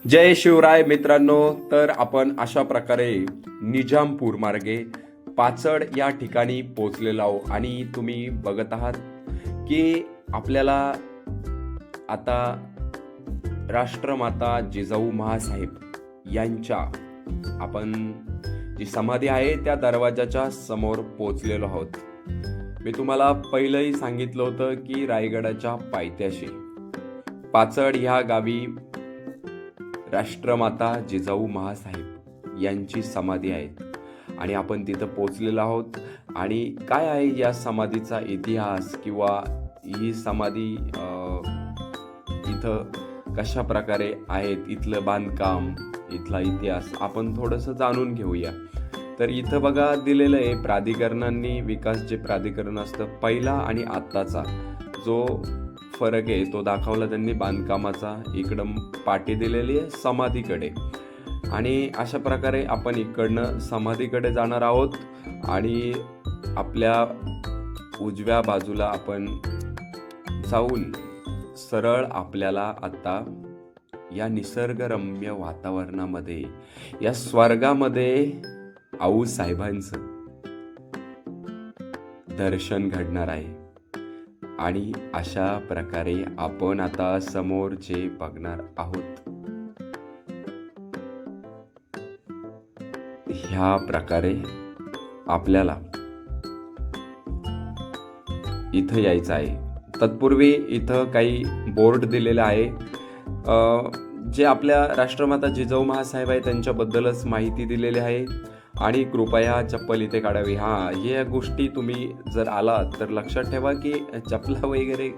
जय शिवराय मित्रांनो तर आपण अशा प्रकारे निजामपूर मार्गे पाचड या ठिकाणी पोचलेलो आहो आणि तुम्ही बघत आहात की आपल्याला आता राष्ट्रमाता जिजाऊ महासाहेब यांच्या आपण जी समाधी आहे त्या दरवाजाच्या समोर पोचलेलो आहोत. मी तुम्हाला पहिलंही सांगितलं होतं की रायगडाच्या पायथ्याशी पाचड ह्या गावी राष्ट्रमाता जिजाऊ महासाहेब यांची समाधी आहे. आणि आपण तिथं पोचलेलो आहोत. आणि काय आहे या समाधीचा इतिहास किंवा ही समाधी इथं कशा प्रकारे आहेत? इथलं बांधकाम इथला इतिहास आपण थोडंसं जाणून घेऊया. तर इथं बघा दिलेलं आहे प्राधिकरणांनी विकास जे प्राधिकरण असतं पहिला आणि आत्ताचा. जो फरक आहे. तो दाखवला त्यांनी बांधकामाचा. इकडं पाठी दिलेली आहे समाधीकडे. आणि अशा प्रकारे आपण इकडनं समाधीकडे जाणार आहोत. आणि आपल्या उजव्या बाजूला आपण जाऊन सरळ आपल्याला आता या निसर्गरम्य वातावरणामध्ये या स्वर्गामध्ये आऊ साहेबांचं दर्शन घडणार आहे. आणि अशा प्रकारे आपण आता समोर जे बघणार आहोत ह्या प्रकारे आपल्याला इथं यायचं आहे. तत्पूर्वी इथं काही बोर्ड दिलेलं आहे. जे आपल्या राष्ट्रमाता जिजाऊ महासाहेब आहे त्यांच्याबद्दलच माहिती दिलेली आहे. आणि कृपया चप्पल इथे काढावी. हां या गोष्टी तुम्ही जर आलात तर लक्षात ठेवा की चपला वगैरे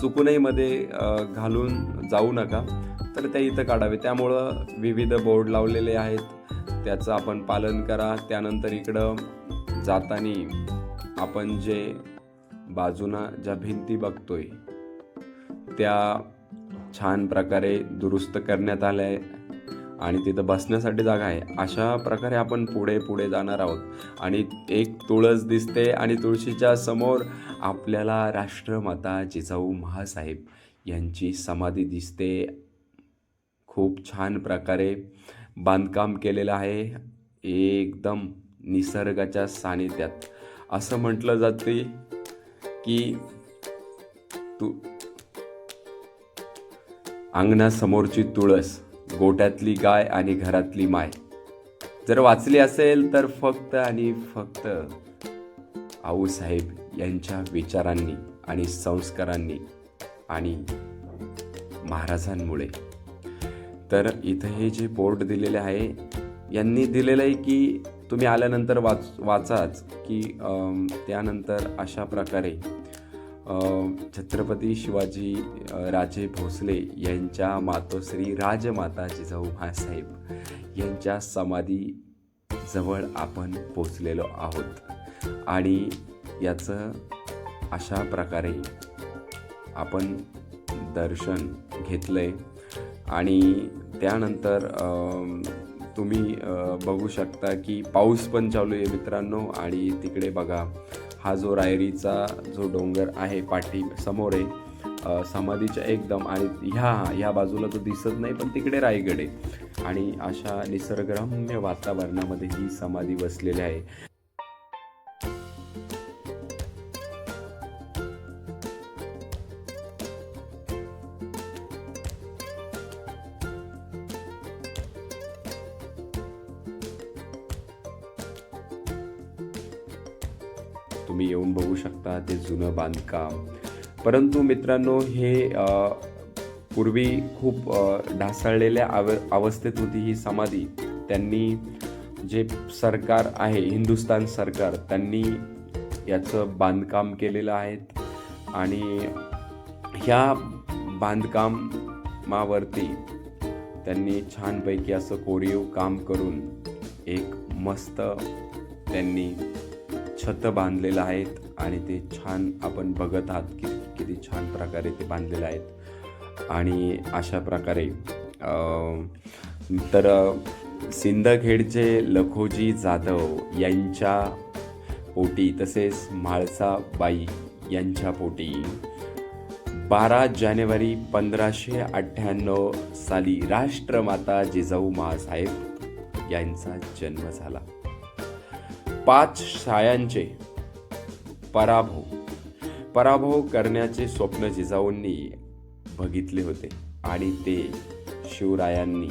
चुकूनही मध्ये घालून जाऊ नका. तर त्या इथं काढावे. त्यामुळं विविध बोर्ड लावलेले आहेत. त्याचं आपण पालन करा. त्यानंतर इकडं जाताना आपण जे बाजूना ज्या भिंती बघतोय त्या छान प्रकारे दुरुस्त करण्यात आल्या आहे. आणि तिथं बसण्यासाठी जागा आहे. अशा प्रकारे आपण पुढे पुढे जाणार आहोत. आणि एक तुळस दिसते आणि तुळशीच्या समोर आपल्याला राष्ट्रमाता जिजाऊ महासाहेब यांची समाधी दिसते. खूप छान प्रकारे बांधकाम केलेलं आहे. एकदम निसर्गाच्या सानिध्यात. असं म्हटलं जाते की तू अंगणासमोरची तुळस गोट्यातली गाय आणि घरातली माय. जर वाचली असेल तर फक्त आणि फक्त आऊसाहेब यांच्या विचारांनी आणि संस्कारांनी आणि महाराजांमुळे. तर इथं हे जे बोर्ड दिलेले आहे यांनी दिलेलं आहे की तुम्ही आल्यानंतर वाच वाचाच की त्यानंतर अशा प्रकारे छत्रपती शिवाजी राजे भोसले यांच्या मातोश्री राजमाता जिजाऊ भाईसाहेब यांच्या समाधी जवळ आपण पोचलेलो आहोत. आणि याचं अशा प्रकारे आपण दर्शन घेतलं आहे आणि त्यानंतर तुम्ही बघू शकता की पाऊस पण चालू आहे मित्रांनो. आणि तिकडे बघा हा जो रायरीचा जो डोंगर आहे पाठी समोर आहे समाधीच्या एकदम आणि ह्या ह्या बाजूला तो दिसत नाही पण तिकडे रायगड आहे. आणि अशा निसर्गरम्य वातावरणामध्ये ही समाधी बसलेली आहे. तुम्ही येऊन बघू शकता ते जुनं बांधकाम. परंतु मित्रांनो हे पूर्वी खूप ढासळलेल्या अव अवस्थेत होती ही समाधी. त्यांनी जे सरकार आहे हिंदुस्तान सरकार त्यांनी याचं बांधकाम केलेलं आहे आणि ह्या बांधकामावरती त्यांनी छानपैकी असं कोरीव काम करून एक मस्त त्यांनी छत बांधलेलं आहेत आणि ते छान आपण बघत आहात की किती छान प्रकारे ते बांधलेलं आहेत. आणि अशा प्रकारे तर सिंदखेडचे लखोजी जाधव यांच्या पोटी तसेच म्हाळसाबाई यांच्या पोटी बारा जानेवारी पंधराशे अठ्ठ्याण्णव साली राष्ट्रमाता जिजाऊ महासाहेब यांचा जन्म झाला. पाच शायांचे पराभव. पराभव करण्याचे स्वप्न जिजाऊंनी बघितले होते आणि ते शिवरायांनी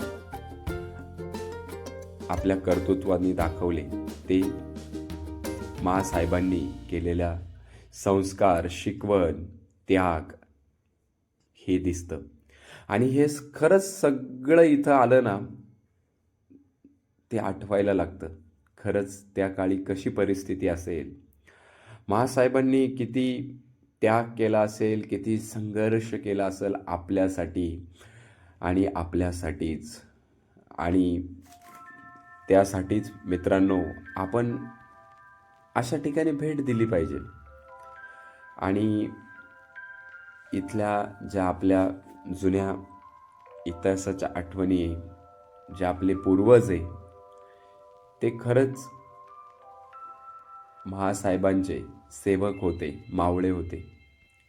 आपल्या कर्तृत्वाने दाखवले. ते महासाहेबांनी केलेल्या संस्कार शिकवण त्याग हे दिसतं. आणि हे खरंच सगळं इथं आलं ना ते आठवायला लागतं. खरंच त्या काळी कशी परिस्थिती असेल? महासाहेबांनी किती त्याग केला असेल किती संघर्ष केला असेल आपल्यासाठी आणि आपल्यासाठीच. आणि त्यासाठीच मित्रांनो आपण अशा ठिकाणी भेट दिली पाहिजे. आणि इथल्या ज्या आपल्या जुन्या इतिहासाच्या आठवणी आहे जे आपले पूर्वज आहे ते खरंच महासाहेबांचे सेवक होते मावळे होते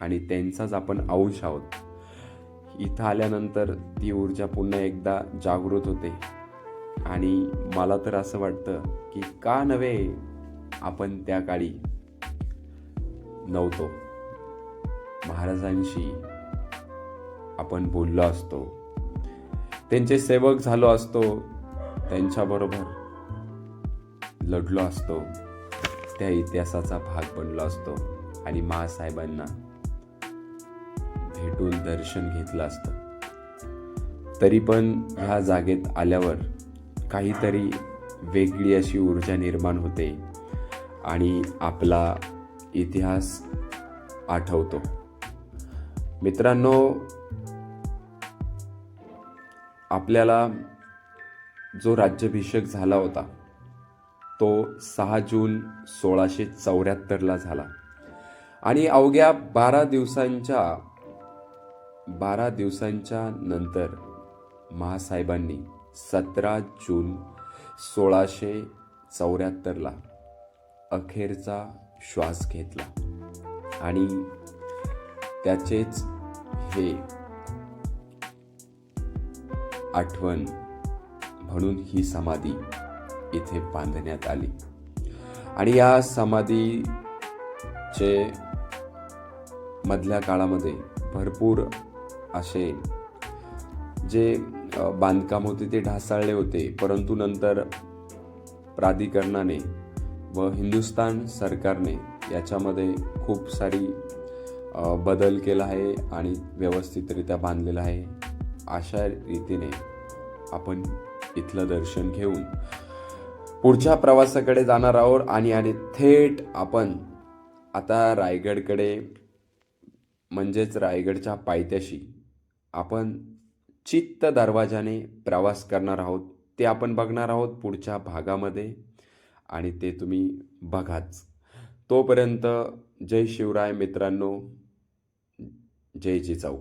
आणि त्यांचाच आपण अंश आहोत. इथं आल्यानंतर ती ऊर्जा पुन्हा एकदा जागृत होते. आणि मला तर असं वाटतं की का नव्हे आपण त्या काळी नव्हतो. महाराजांशी आपण बोललो असतो. त्यांचे सेवक झालो असतो. त्यांच्याबरोबर लढलो असतो. त्या इतिहासाचा भाग बनलो असतो आणि महासाहेबांना भेटून दर्शन घेतलं असतं. तरी पण ह्या जागेत आल्यावर काहीतरी वेगळी अशी ऊर्जा निर्माण होते आणि आपला इतिहास आठवतो. मित्रांनो आपल्याला जो राज्याभिषेक झाला होता तो सहा जून सोळाशे चौऱ्याहत्तरला झाला. आणि अवघ्या बारा दिवसांच्या बारा दिवसांच्या नंतर महासाहेबांनी सतरा जून सोळाशे चौऱ्याहत्तरला अखेरचा श्वास घेतला. आणि त्याचेच हे आठवण म्हणून ही समाधी इथे बांधण्यात आली. आणि या समाधीचे मधल्या काळामध्ये भरपूर असे जे बांधकाम होते ते ढासाळले होते. परंतु नंतर प्राधिकरणाने व हिंदुस्तान सरकारने याच्यामध्ये खूप सारी बदल केला आहे आणि व्यवस्थितरित्या बांधलेला आहे. अशा रीतीने आपण इथलं दर्शन घेऊन पुढच्या प्रवासाकडे जाणार आहोत आणि आणि थेट आपण आता रायगडकडे म्हणजेच रायगडच्या पायथ्याशी आपण चित्त दरवाजाने प्रवास करणार आहोत. ते आपण बघणार आहोत पुढच्या भागामध्ये आणि ते तुम्ही बघाच. तोपर्यंत जय शिवराय मित्रांनो. जय जिजाऊ.